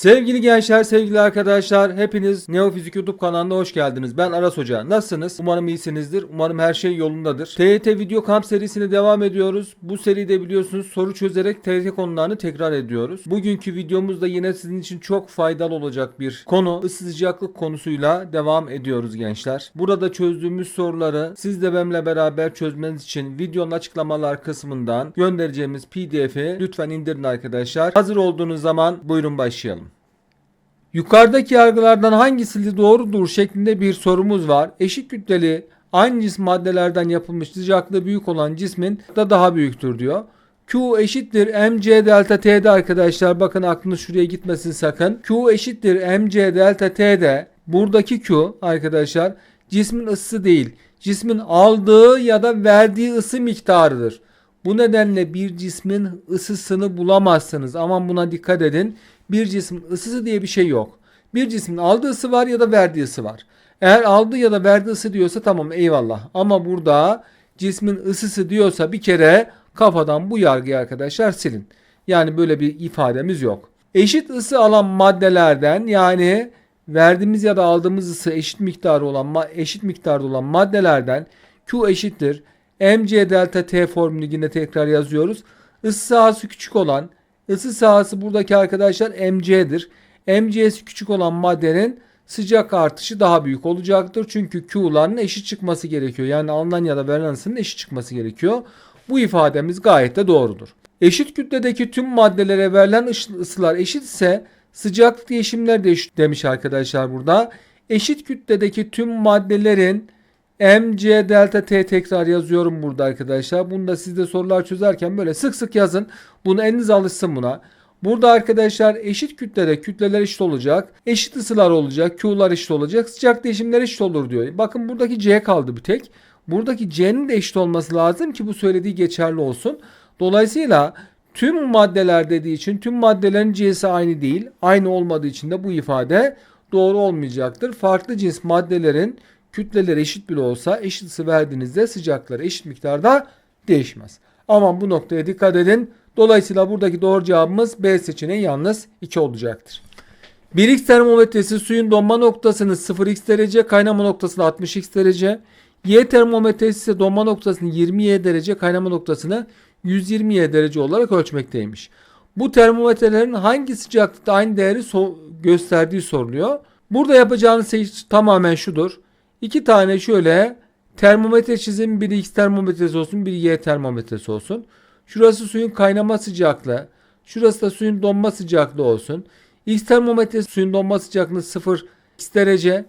Sevgili gençler, sevgili arkadaşlar, hepiniz Neofizik YouTube kanalına hoş geldiniz. Ben Aras Hoca. Nasılsınız? Umarım iyisinizdir. Umarım her şey yolundadır. TYT Video Kamp serisine devam ediyoruz. Bu seride biliyorsunuz soru çözerek TYT konularını tekrar ediyoruz. Bugünkü videomuzda yine sizin için çok faydalı olacak bir konu. Isı sıcaklık konusuyla devam ediyoruz gençler. Burada çözdüğümüz soruları siz de benimle beraber çözmeniz için videonun açıklamalar kısmından göndereceğimiz pdf'i lütfen indirin arkadaşlar. Hazır olduğunuz zaman buyurun başlayalım. Yukarıdaki yargılardan hangisi doğrudur şeklinde bir sorumuz var. Eşit kütleli aynı cisim maddelerden yapılmış sıcaklığı büyük olan cismin da daha büyüktür diyor. Q eşittir mc delta t'de arkadaşlar bakın aklınız şuraya gitmesin sakın. Q eşittir mc delta t'de buradaki Q arkadaşlar cismin ısısı değil cismin aldığı ya da verdiği ısı miktarıdır. Bu nedenle bir cismin ısısını bulamazsınız. Aman buna dikkat edin. Bir cismin ısısı diye bir şey yok. Bir cismin aldığı ısı var ya da verdiği ısı var. Eğer aldığı ya da verdiği ısı diyorsa tamam eyvallah. Ama burada cismin ısısı diyorsa bir kere kafadan bu yargıyı arkadaşlar silin. Yani böyle bir ifademiz yok. Eşit ısı alan maddelerden yani verdiğimiz ya da aldığımız ısı eşit miktarı olan eşit miktarda olan maddelerden Q eşittir mc delta t formülü yine tekrar yazıyoruz. Isı sahası küçük olan ısı sahası buradaki arkadaşlar mc'dir. mc'si küçük olan maddenin sıcak artışı daha büyük olacaktır. Çünkü Q'ların eşit çıkması gerekiyor. Yani alınan ya da verilen ısının eşit çıkması gerekiyor. Bu ifademiz gayet de doğrudur. Eşit kütledeki tüm maddelere verilen ısılar eşit ise sıcaklık değişimleri de eşit demiş arkadaşlar burada. Eşit kütledeki tüm maddelerin MC delta T tekrar yazıyorum burada arkadaşlar. Bunu da siz de sorular çözerken böyle sık sık yazın. Bunu eliniz alışsın buna. Burada arkadaşlar eşit kütlede kütleler eşit olacak. Eşit ısılar olacak. Q'lar eşit olacak. Sıcak değişimler eşit olur diyor. Bakın buradaki C kaldı bir tek. Buradaki C'nin de eşit olması lazım ki bu söylediği geçerli olsun. Dolayısıyla tüm maddeler dediği için tüm maddelerin C'si aynı değil. Aynı olmadığı için de bu ifade doğru olmayacaktır. Farklı cins maddelerin kütleleri eşit bile olsa eşit ısı verdiğinizde sıcakları eşit miktarda değişmez. Aman bu noktaya dikkat edin. Dolayısıyla buradaki doğru cevabımız B seçeneği yalnız 2 olacaktır. 1x termometresi suyun donma noktasını 0x derece, kaynama noktasını 60x derece. Y termometresi ise donma noktasını 20y derece, kaynama noktasını 120y derece olarak ölçmekteymiş. Bu termometrelerin hangi sıcaklıkta aynı değeri so- gösterdiği soruluyor. Burada yapacağınız şey tamamen şudur. İki tane şöyle termometre çizim. Biri X termometresi olsun, biri Y termometresi olsun. Şurası suyun kaynama sıcaklığı. Şurası da suyun donma sıcaklığı olsun. X termometresi suyun donma sıcaklığını 0 X derece.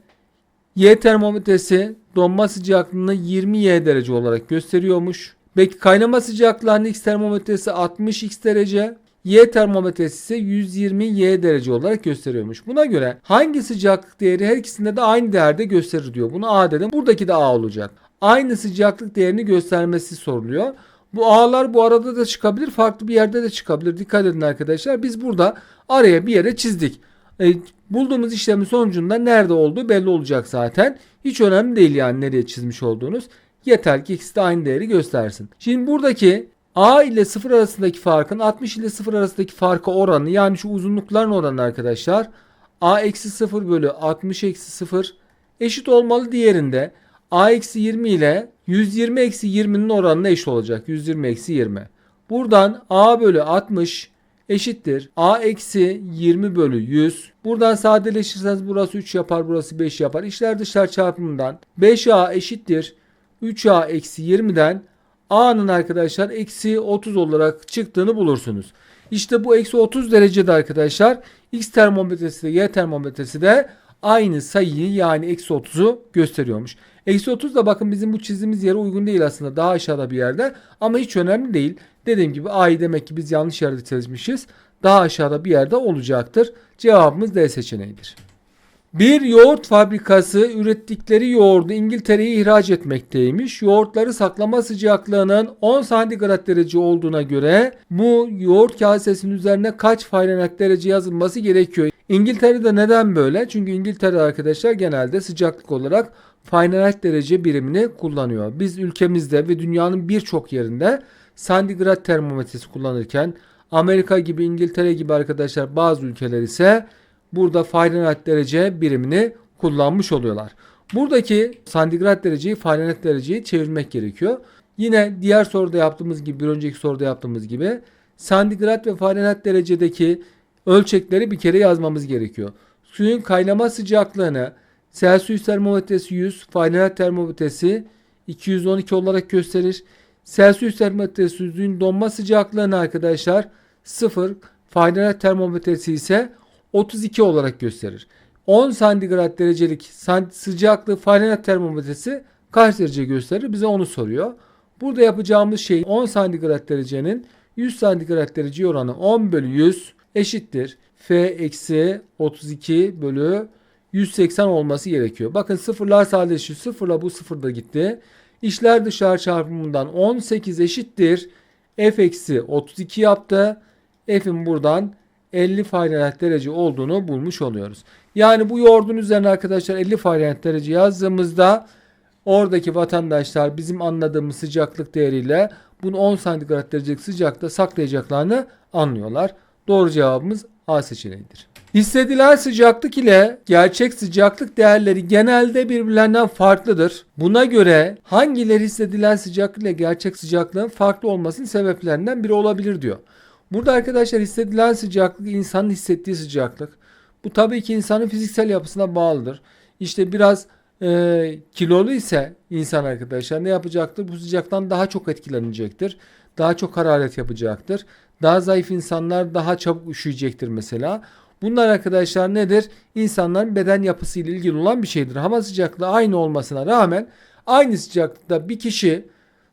Y termometresi donma sıcaklığını 20 Y derece olarak gösteriyormuş. Peki kaynama sıcaklığının X termometresi 60 X derece. Y termometresi ise 120 Y derece olarak gösteriyormuş. Buna göre hangi sıcaklık değeri her ikisinde de aynı değerde gösterir diyor. Bunu A dedim. Buradaki de A olacak. Aynı sıcaklık değerini göstermesi soruluyor. Bu A'lar bu arada da çıkabilir. Farklı bir yerde de çıkabilir. Dikkat edin arkadaşlar. Biz burada araya bir yere çizdik. E, bulduğumuz işlemin sonucunda nerede olduğu belli olacak zaten. Hiç önemli değil yani nereye çizmiş olduğunuz. Yeter ki ikisi de aynı değeri göstersin. Şimdi buradaki A ile 0 arasındaki farkın 60 ile 0 arasındaki farkı oranı yani şu uzunlukların oranı arkadaşlar. A eksi 0 bölü 60 eksi 0 eşit olmalı diğerinde. A eksi 20 ile 120 eksi 20'nin oranına eşit olacak. 120 eksi 20. Buradan A bölü 60 eşittir. A eksi 20 bölü 100. Buradan sadeleşirseniz burası 3 yapar burası 5 yapar. İşler dışlar çarpımından 5A eşittir. 3A eksi 20'den A'nın arkadaşlar eksi 30 olarak çıktığını bulursunuz. İşte bu eksi 30 derecede arkadaşlar X termometresi de Y termometresi de aynı sayıyı yani eksi 30'u gösteriyormuş. Eksi 30 da bakın bizim bu çizdiğimiz yere uygun değil aslında daha aşağıda bir yerde ama hiç önemli değil. Dediğim gibi A'yı demek ki biz yanlış yerde çizmişiz. Daha aşağıda bir yerde olacaktır. Cevabımız D seçeneğidir. Bir yoğurt fabrikası ürettikleri yoğurdu İngiltere'ye ihraç etmekteymiş. Yoğurtları saklama sıcaklığının 10 santigrat derece olduğuna göre bu yoğurt kasesinin üzerine kaç Fahrenheit derece yazılması gerekiyor. İngiltere'de neden böyle? Çünkü İngiltere arkadaşlar genelde sıcaklık olarak Fahrenheit derece birimini kullanıyor. Biz ülkemizde ve dünyanın birçok yerinde santigrat termometresi kullanırken Amerika gibi İngiltere gibi arkadaşlar bazı ülkeler ise burada Fahrenheit derece birimini kullanmış oluyorlar. Buradaki santigrat dereceyi Fahrenheit dereceyi çevirmek gerekiyor. Yine diğer soruda yaptığımız gibi bir önceki soruda yaptığımız gibi santigrat ve Fahrenheit derecedeki ölçekleri bir kere yazmamız gerekiyor. Suyun kaynama sıcaklığını Celsius termometresi 100, Fahrenheit termometresi 212 olarak gösterir. Celsius termometresi suyun donma sıcaklığını arkadaşlar 0, Fahrenheit termometresi ise 32 olarak gösterir. 10 santigrat derecelik sıcaklığı Fahrenheit termometresi kaç derece gösterir? Bize onu soruyor. Burada yapacağımız şey 10 santigrat derecenin 100 santigrat derece oranı 10 bölü 100 eşittir. F eksi 32 bölü 180 olması gerekiyor. Bakın sıfırlar sadeleşiyor. Sıfırla bu sıfır da gitti. İşler dışarı çarpımından 18 eşittir. F eksi 32 yaptı. F'in buradan 50 Fahrenheit derece olduğunu bulmuş oluyoruz. Yani bu yoğurdun üzerine arkadaşlar 50 Fahrenheit derece yazdığımızda oradaki vatandaşlar bizim anladığımız sıcaklık değeriyle bunu 10 santigrat derecelik sıcakta saklayacaklarını anlıyorlar. Doğru cevabımız A seçeneğidir. Hissedilen sıcaklık ile gerçek sıcaklık değerleri genelde birbirlerinden farklıdır. Buna göre hangileri hissedilen sıcaklık ile gerçek sıcaklığın farklı olmasının sebeplerinden biri olabilir diyor. Burada arkadaşlar hissedilen sıcaklık insanın hissettiği sıcaklık. Bu tabii ki insanın fiziksel yapısına bağlıdır. İşte biraz e, kilolu ise insan arkadaşlar ne yapacaktır? Bu sıcaktan daha çok etkilenecektir. Daha çok hararet yapacaktır. Daha zayıf insanlar daha çabuk üşüyecektir mesela. Bunlar arkadaşlar nedir? İnsanların beden yapısıyla ilgili olan bir şeydir. Hava sıcaklığı aynı olmasına rağmen aynı sıcaklıkta bir kişi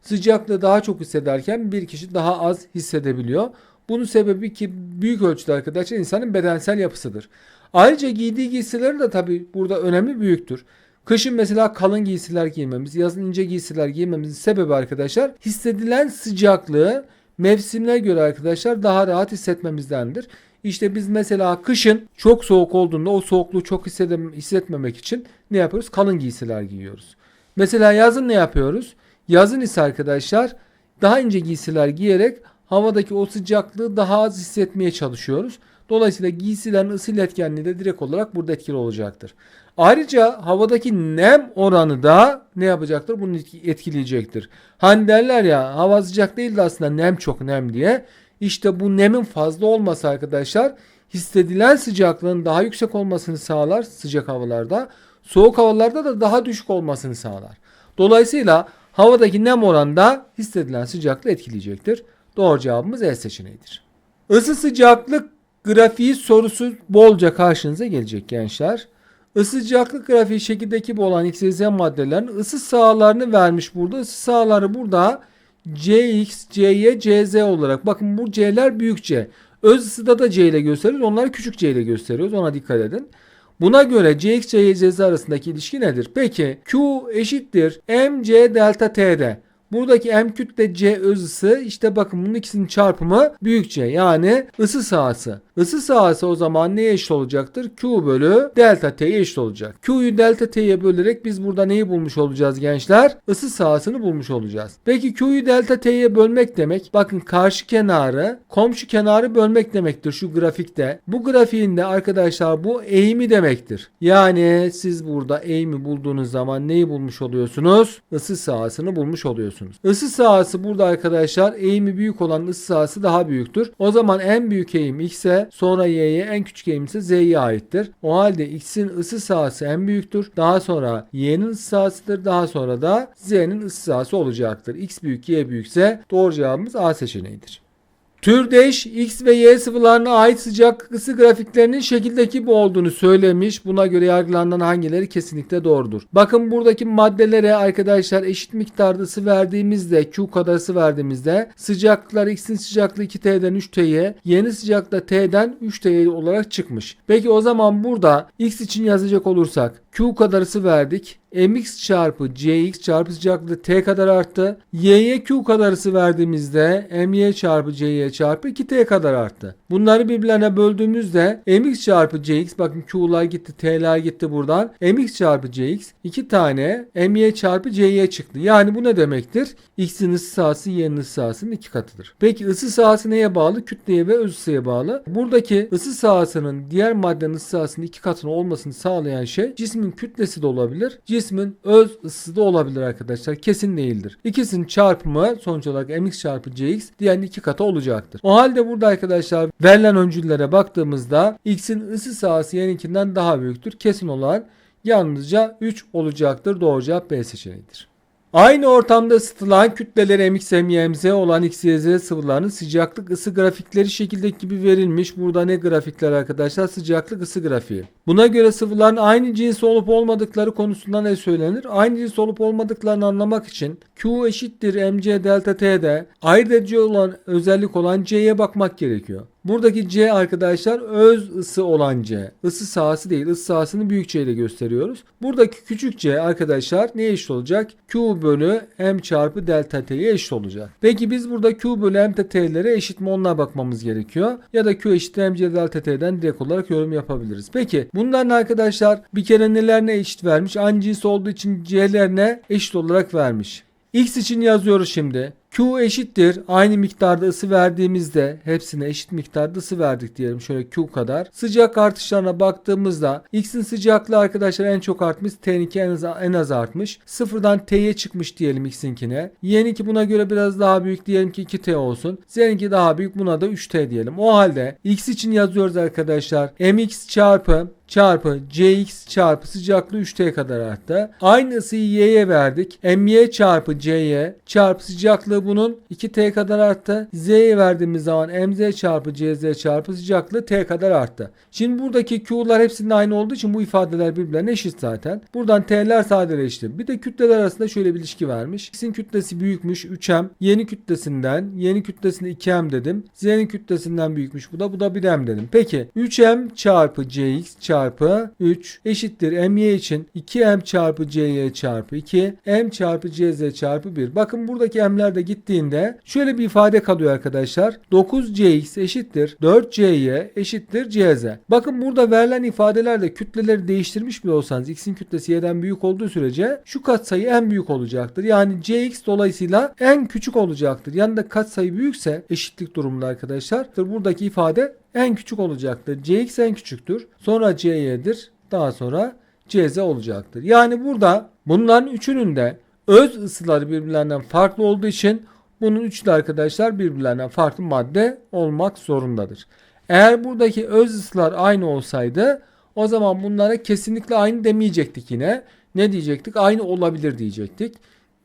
sıcaklığı daha çok hissederken bir kişi daha az hissedebiliyor. Bunun sebebi ki büyük ölçüde arkadaşlar insanın bedensel yapısıdır. Ayrıca giydiği giysileri de tabi burada önemli büyüktür. Kışın mesela kalın giysiler giymemiz, yazın ince giysiler giymemizin sebebi arkadaşlar hissedilen sıcaklığı mevsimine göre arkadaşlar daha rahat hissetmemizdendir. İşte biz mesela kışın çok soğuk olduğunda o soğukluğu çok hissedem hissetmemek için ne yapıyoruz? Kalın giysiler giyiyoruz. Mesela yazın ne yapıyoruz? Yazın ise arkadaşlar daha ince giysiler giyerek havadaki o sıcaklığı daha az hissetmeye çalışıyoruz. Dolayısıyla giysilerin ısı iletkenliği de direkt olarak burada etkili olacaktır. Ayrıca havadaki nem oranı da ne yapacaktır? Bunu etkileyecektir. Hani derler ya hava sıcak değil de aslında nem çok nem diye. İşte bu nemin fazla olması arkadaşlar hissedilen sıcaklığın daha yüksek olmasını sağlar sıcak havalarda. Soğuk havalarda da daha düşük olmasını sağlar. Dolayısıyla havadaki nem oranı da hissedilen sıcaklığı etkileyecektir. Doğru cevabımız E seçeneğidir. Isı sıcaklık grafiği sorusu bolca karşınıza gelecek gençler. Isı sıcaklık grafiği şekildeki bu olan X, Z maddelerin ısı sahalarını vermiş burada. Isı sahaları burada Cx, Cy, Cz olarak. Bakın bu C'ler büyük C. Öz ısıda da C ile gösteriyoruz. Onları küçük C ile gösteriyoruz. Ona dikkat edin. Buna göre Cx, Cy, Cz arasındaki ilişki nedir? Peki Q eşittir mc delta T'de. Buradaki M kütle C öz işte bakın bunun ikisinin çarpımı büyük C yani ısı sahası. Isı sahası o zaman neye eşit olacaktır? Q bölü delta T'ye eşit olacak. Q'yu delta T'ye bölerek biz burada neyi bulmuş olacağız gençler? Isı sahasını bulmuş olacağız. Peki Q'yu delta T'ye bölmek demek bakın karşı kenarı komşu kenarı bölmek demektir şu grafikte. Bu grafiğinde arkadaşlar bu eğimi demektir. Yani siz burada eğimi bulduğunuz zaman neyi bulmuş oluyorsunuz? Isı sahasını bulmuş oluyorsunuz. Isı sahası burada arkadaşlar eğimi büyük olan ısı sahası daha büyüktür. O zaman en büyük eğim x'e sonra y'ye en küçük eğim ise z'ye aittir. O halde x'in ısı sahası en büyüktür. Daha sonra y'nin ısı sahasıdır. Daha sonra da z'nin ısı sahası olacaktır. x büyük y büyükse doğru cevabımız A seçeneğidir. Türdeş X ve Y sıvılarına ait sıcak ısı grafiklerinin şekildeki bu olduğunu söylemiş. Buna göre yargılanan hangileri kesinlikle doğrudur. Bakın buradaki maddelere arkadaşlar eşit miktarda ısı verdiğimizde Q kadar ısı verdiğimizde sıcaklıklar X'in sıcaklığı 2T'den 3T'ye yeni sıcaklıkta T'den 3T olarak çıkmış. Peki o zaman burada X için yazacak olursak Q kadar ısı verdik. mx çarpı cx çarpı sıcaklığı t kadar arttı. y'ye q kadar ısı verdiğimizde my çarpı cy çarpı 2t kadar arttı. Bunları birbirlerine böldüğümüzde mx çarpı cx bakın q'lar gitti t'ler gitti buradan. mx çarpı cx 2 tane my çarpı cy çıktı. Yani bu ne demektir? x'in ısı sahası y'nin ısı sahasının 2 katıdır. Peki ısı sahası neye bağlı? Kütleye ve öz ısıya bağlı. Buradaki ısı sahasının diğer maddenin ısı sahasının 2 katına olmasını sağlayan şey cismin kütlesi de olabilir. Cismin öz ısısı da olabilir arkadaşlar. Kesin değildir. İkisinin çarpımı sonuç olarak mx çarpı cx diğerinin 2 katı olacaktır. O halde burada arkadaşlar verilen öncüllere baktığımızda x'in ısı sahası y'ninkinden daha büyüktür. Kesin olan yalnızca 3 olacaktır. Doğru cevap B seçeneğidir. Aynı ortamda ısıtılan kütleleri MX, MYMZ olan X, Y, Z sıvılarının sıcaklık ısı grafikleri şekildeki gibi verilmiş. Burada ne grafikler arkadaşlar? Sıcaklık ısı grafiği. Buna göre sıvıların aynı cins olup olmadıkları konusunda ne söylenir? Aynı cins olup olmadıklarını anlamak için Q eşittir mc delta t'de ayırt edici olan özellik olan C'ye bakmak gerekiyor. Buradaki C arkadaşlar öz ısı olan C. Isı sahası değil. Isı sahasını büyük C ile gösteriyoruz. Buradaki küçük C arkadaşlar neye eşit olacak? Q bölü M çarpı delta T'ye eşit olacak. Peki biz burada Q bölü M T'lere eşit mi onlara bakmamız gerekiyor. Ya da Q eşittir MC delta T'den direkt olarak yorum yapabiliriz. Peki bunların arkadaşlar bir kere nelerine eşit vermiş? Aynı cins olduğu için C'lerine eşit olarak vermiş. X için yazıyoruz şimdi. Q eşittir. Aynı miktarda ısı verdiğimizde hepsine eşit miktarda ısı verdik diyelim. Şöyle Q kadar. Sıcak artışlarına baktığımızda X'in sıcaklığı arkadaşlar en çok artmış. T'ninki en az, en az artmış. Sıfırdan T'ye çıkmış diyelim X'inkine. Y'ninki buna göre biraz daha büyük diyelim ki 2T olsun. Z'ninki daha büyük buna da 3T diyelim. O halde X için yazıyoruz arkadaşlar. MX çarpı çarpı Cx çarpı sıcaklığı 3T kadar arttı. Aynı ısıyı Y'ye verdik. My çarpı C'ye çarpı sıcaklığı bunun 2T kadar arttı. Z'ye verdiğimiz zaman Mz çarpı Cz çarpı sıcaklığı T kadar arttı. Şimdi buradaki Q'lar hepsinin aynı olduğu için bu ifadeler birbirlerine eşit zaten. Buradan T'ler sadeleşti. Bir de kütleler arasında şöyle bir ilişki vermiş. X'in kütlesi büyükmüş 3M. Yeni kütlesinden yeni kütlesinde 2M dedim. Z'nin kütlesinden büyükmüş bu da. Bu da 1M dedim. Peki 3M çarpı Cx çarpı 3 eşittir My için 2M çarpı Cy çarpı 2 M çarpı Cz çarpı 1. Bakın buradaki M'ler de gittiğinde şöyle bir ifade kalıyor arkadaşlar. 9Cx eşittir 4Cy eşittir Cz. Bakın burada verilen ifadelerde kütleleri değiştirmiş bile olsanız x'in kütlesi y'den büyük olduğu sürece şu katsayı en büyük olacaktır. Yani Cx dolayısıyla en küçük olacaktır. Yanında katsayı büyükse eşitlik durumunda arkadaşlar. Buradaki ifade en küçük olacaktır. Cx en küçüktür. Sonra Cy'dir. Daha sonra Cz olacaktır. Yani burada bunların üçünün de öz ısıları birbirlerinden farklı olduğu için bunun üçü de arkadaşlar birbirlerinden farklı madde olmak zorundadır. Eğer buradaki öz ısılar aynı olsaydı o zaman bunlara kesinlikle aynı demeyecektik yine. Ne diyecektik? Aynı olabilir diyecektik.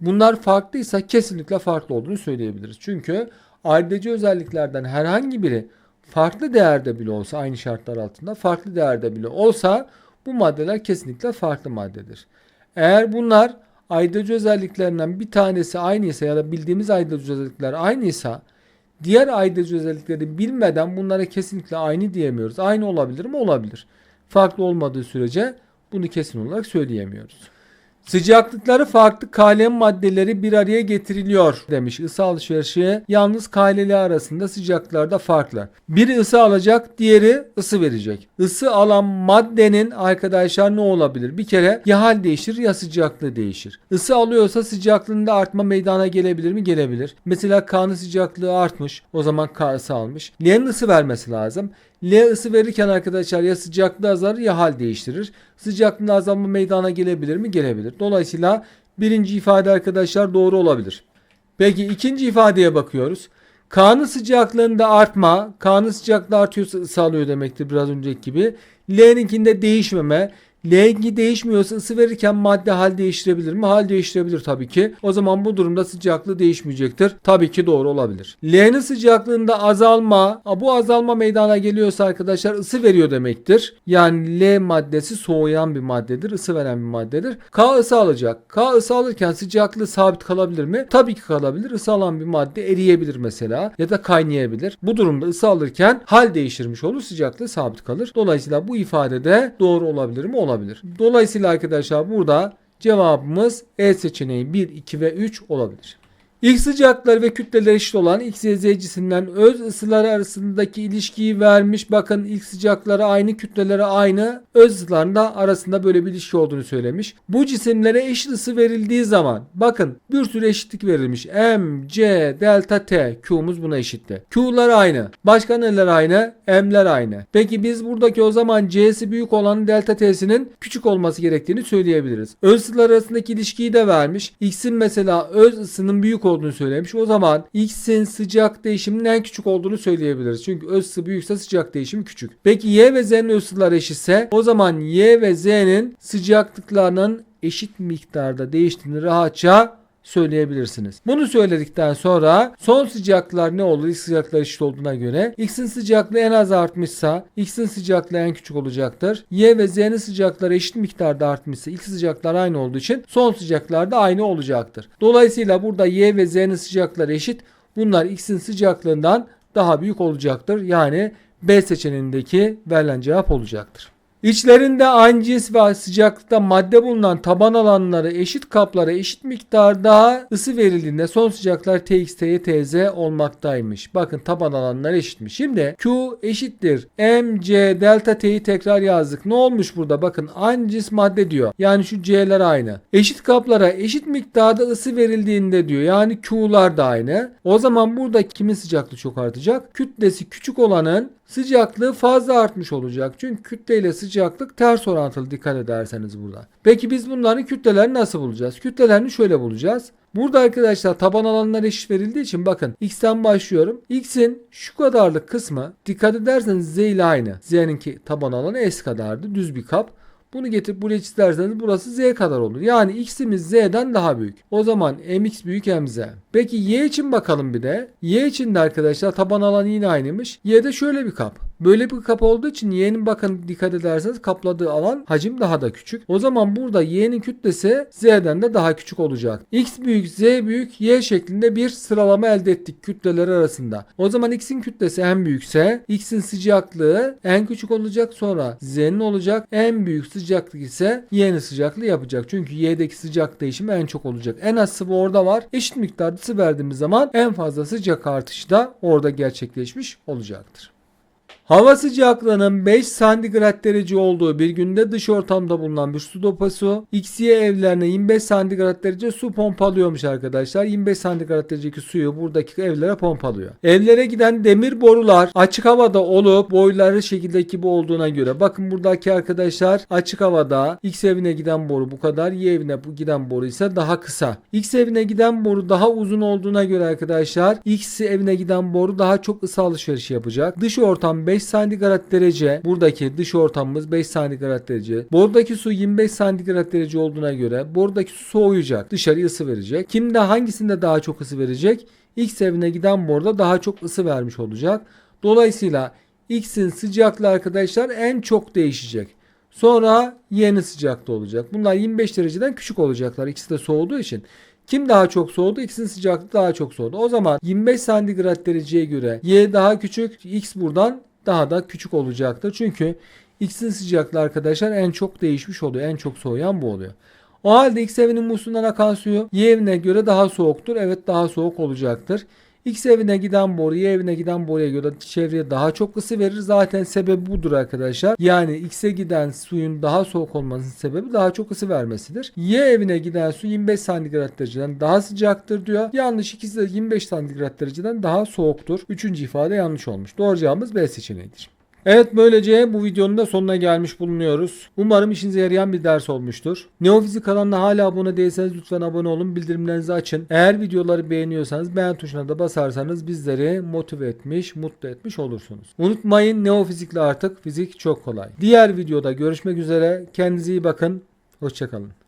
Bunlar farklıysa kesinlikle farklı olduğunu söyleyebiliriz. Çünkü ayrıcı özelliklerden herhangi biri farklı değerde bile olsa aynı şartlar altında farklı değerde bile olsa bu maddeler kesinlikle farklı maddedir. Eğer bunlar ayrıcı özelliklerinden bir tanesi aynıysa ya da bildiğimiz ayrıcı özellikler aynıysa diğer ayrıcı özellikleri bilmeden bunlara kesinlikle aynı diyemiyoruz. Aynı olabilir mi? Olabilir. Farklı olmadığı sürece bunu kesin olarak söyleyemiyoruz. Sıcaklıkları farklı kalem maddeleri bir araya getiriliyor demiş ısı alışverişi. Yalnız kaleleri arasında sıcaklıklarda farklı. Biri ısı alacak, diğeri ısı verecek. Isı alan maddenin arkadaşlar ne olabilir? Bir kere ya hal değişir ya sıcaklığı değişir. Isı alıyorsa sıcaklığında artma meydana gelebilir mi? Gelebilir. Mesela kanı sıcaklığı artmış. O zaman K ısı almış. L'nin ısı vermesi lazım. L ısı verirken arkadaşlar ya sıcaklığı azalır ya hal değiştirir. Sıcaklığında azalma meydana gelebilir mi? Gelebilir. Dolayısıyla birinci ifade arkadaşlar doğru olabilir. Peki ikinci ifadeye bakıyoruz. K'nın sıcaklığında artma, K'nın sıcaklığı artıyorsa ısı alıyor demektir biraz önceki gibi. L'ninkinde değişmeme, L'ninki değişmiyorsa ısı verirken madde hal değiştirebilir mi? Hal değiştirebilir tabii ki. O zaman bu durumda sıcaklığı değişmeyecektir. Tabii ki doğru olabilir. L'nin sıcaklığında azalma, bu azalma meydana geliyorsa arkadaşlar ısı veriyor demektir. Yani L maddesi soğuyan bir maddedir, ısı veren bir maddedir. K ısı alacak. K ısı alırken sıcaklığı sabit kalabilir mi? Tabii ki kalabilir. Isı alan bir madde eriyebilir mesela ya da kaynayabilir. Bu durumda ısı alırken hal değiştirmiş olur, sıcaklığı sabit kalır. Dolayısıyla bu ifade de doğru olabilir mi? Olabilir olabilir. Dolayısıyla arkadaşlar burada cevabımız E seçeneği 1, 2 ve 3 olabilir. İlk sıcaklıkları ve kütleleri eşit olan X, Y, öz ısıları arasındaki ilişkiyi vermiş. Bakın ilk sıcakları aynı, kütleleri aynı. Öz ısılarında arasında böyle bir ilişki olduğunu söylemiş. Bu cisimlere eşit ısı verildiği zaman bakın bir sürü eşitlik verilmiş. M, C, delta T. Q'muz buna eşitti. Q'lar aynı. Başka neler aynı? M'ler aynı. Peki biz buradaki o zaman C'si büyük olan delta T'sinin küçük olması gerektiğini söyleyebiliriz. Öz ısılar arasındaki ilişkiyi de vermiş. X'in mesela öz ısının büyük olduğunu söylemiş. O zaman X'in sıcak değişiminin en küçük olduğunu söyleyebiliriz. Çünkü öz ısı büyükse sıcak değişimi küçük. Peki Y ve Z'nin öz ısıları eşitse o zaman Y ve Z'nin sıcaklıklarının eşit miktarda değiştiğini rahatça söyleyebilirsiniz. Bunu söyledikten sonra son sıcaklıklar ne olur? X sıcaklıklar eşit olduğuna göre X'in sıcaklığı en az artmışsa X'in sıcaklığı en küçük olacaktır. Y ve Z'nin sıcaklıkları eşit miktarda artmışsa ilk sıcaklıklar aynı olduğu için son sıcaklıklar da aynı olacaktır. Dolayısıyla burada Y ve Z'nin sıcaklıkları eşit. Bunlar X'in sıcaklığından daha büyük olacaktır. Yani B seçeneğindeki verilen cevap olacaktır. İçlerinde aynı cins ve sıcaklıkta madde bulunan taban alanları eşit kaplara eşit miktarda ısı verildiğinde son sıcaklıklar Tx, Ty, Tz olmaktaymış. Bakın taban alanları eşitmiş. Şimdi Q eşittir. M, C, delta T'yi tekrar yazdık. Ne olmuş burada? Bakın aynı cins madde diyor. Yani şu C'ler aynı. Eşit kaplara eşit miktarda ısı verildiğinde diyor. Yani Q'lar da aynı. O zaman burada kimin sıcaklığı çok artacak? Kütlesi küçük olanın sıcaklığı fazla artmış olacak. Çünkü kütle ile sıcaklık ters orantılı dikkat ederseniz burada. Peki biz bunların kütlelerini nasıl bulacağız? Kütlelerini şöyle bulacağız. Burada arkadaşlar taban alanlar eşit verildiği için bakın x'ten başlıyorum. x'in şu kadarlık kısmı dikkat ederseniz z ile aynı. z'ninki taban alanı s kadardı. Düz bir kap. Bunu getirip buraya çizerseniz burası z kadar olur. Yani x'imiz z'den daha büyük. O zaman mx büyük mz. Peki y için bakalım bir de. y için de arkadaşlar taban alanı yine aynıymış. y'de şöyle bir kap. Böyle bir kap olduğu için y'nin bakın dikkat ederseniz kapladığı alan hacim daha da küçük. O zaman burada y'nin kütlesi z'den de daha küçük olacak. x büyük z büyük y şeklinde bir sıralama elde ettik kütleler arasında. O zaman x'in kütlesi en büyükse x'in sıcaklığı en küçük olacak sonra z'nin olacak. En büyük sıcaklık ise y'nin sıcaklığı yapacak. Çünkü y'deki sıcak değişimi en çok olacak. En az sıvı orada var. Eşit miktarda sıvı verdiğimiz zaman en fazla sıcak artışı da orada gerçekleşmiş olacaktır. Hava sıcaklığının 5 santigrat derece olduğu bir günde dış ortamda bulunan bir su deposu XY evlerine 25 santigrat derece su pompalıyormuş arkadaşlar. 25 santigrat derecedeki suyu buradaki evlere pompalıyor. Evlere giden demir borular açık havada olup boyları şekildeki bu olduğuna göre bakın buradaki arkadaşlar açık havada X evine giden boru bu kadar Y evine giden boru ise daha kısa. X evine giden boru daha uzun olduğuna göre arkadaşlar X evine giden boru daha çok ısı alışverişi yapacak. Dış ortam 5 santigrat derece. Buradaki dış ortamımız 5 santigrat derece. Boruldaki su 25 santigrat derece olduğuna göre boruldaki su soğuyacak. Dışarıya ısı verecek. Kimde hangisinde daha çok ısı verecek? X evine giden boruda daha çok ısı vermiş olacak. Dolayısıyla X'in sıcaklığı arkadaşlar en çok değişecek. Sonra Y'nin sıcaklığı olacak. Bunlar 25 dereceden küçük olacaklar. İkisi de soğuduğu için. Kim daha çok soğudu? X'in sıcaklığı daha çok soğudu. O zaman 25 santigrat dereceye göre Y daha küçük. X buradan daha da küçük olacaktır. Çünkü X'in sıcaklığı arkadaşlar en çok değişmiş oluyor. En çok soğuyan bu oluyor. O halde X evinin musluğundan akan suyu Y evine göre daha soğuktur. Evet daha soğuk olacaktır. X evine giden boru Y evine giden boruya göre çevreye daha çok ısı verir. Zaten sebebi budur arkadaşlar. Yani X'e giden suyun daha soğuk olmasının sebebi daha çok ısı vermesidir. Y evine giden su 25 santigrat dereceden daha sıcaktır diyor. Yanlış ikisi de 25 santigrat dereceden daha soğuktur. Üçüncü ifade yanlış olmuş. Doğru cevabımız B seçeneğidir. Evet böylece bu videonun da sonuna gelmiş bulunuyoruz. Umarım işinize yarayan bir ders olmuştur. Neofizik kanalına hala abone değilseniz lütfen abone olun. Bildirimlerinizi açın. Eğer videoları beğeniyorsanız beğen tuşuna da basarsanız bizleri motive etmiş, mutlu etmiş olursunuz. Unutmayın Neofizikle artık fizik çok kolay. Diğer videoda görüşmek üzere. Kendinize iyi bakın. Hoşçakalın.